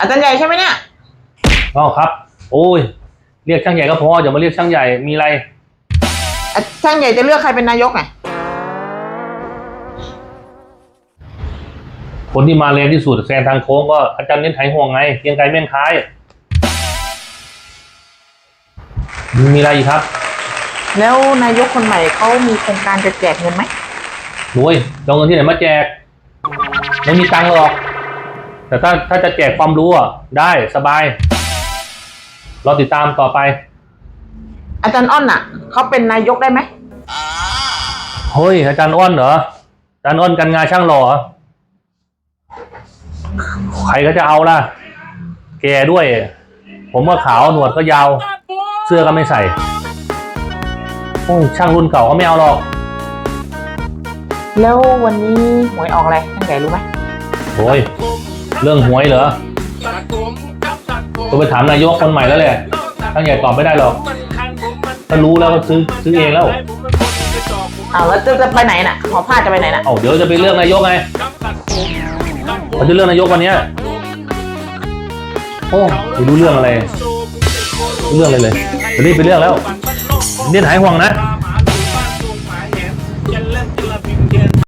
อาจารย์ใหญ่ใช่ไหมเนี่ยอ๋อครับ โอ้ย เรียกช่างใหญ่ก็พออย่ามาเรียกช่างใหญ่มีอะไร อาช่างใหญ่จะเลือกใครเป็นนายกไงคนที่มาแรงที่สุดแซงทางโค้งก็อาจารย์เน้นไถห่วงไงเกียงไกรแม่นคล้าย มีอะไรอีกครับ แล้วนายกคนใหม่เขามีโครงการจะแจกเงินไหม โอ้ยจะเอาเงินที่ไหนมาแจก ไม่มีตังค์หรอก แต่ถ้าถ้าจะแจกความรู้อะได้สบายเราติดตามต่อไป อาจารย์อ้อนน่ะ เขาเป็นนายกได้ไหมเฮ้ยอาจารย์อ้อนเหรอ อาจารย์อ้อนกันงานช่างหล่อเหรอใครก็จะเอาล่ะ แกด้วย ผมก็ขาวหนวดก็ยาว เสื้อก็ไม่ใส่โอ้ยช่างรุ่นเก่าก็ไม่เอาหรอก แล้ววันนี้หวยออกอะไรช่างใหญ่รู้ไหมโอ้ยเรื่องหวยเหรอก็ไปถามนายกคนใหม่แล้วแหละช่างใหญ่ตอบไม่ได้หรอกถ้ารู้แล้วก็ซื้อซื้อเองแล้วอ้าวแล้วจะจะไปไหนน่ะหมอผ้าจะไปไหนน่ะเอาเดี๋ยวจะไปเลือกนายกไงเขาจะเลือกนายกวันเนี้ยโอ้ไม่รู้เรื่องอะไรไม่รู้เรื่องอะไรเลยเดี๋ยวรีบไปเลือกแล้วเนี่ยหายห่วงนะ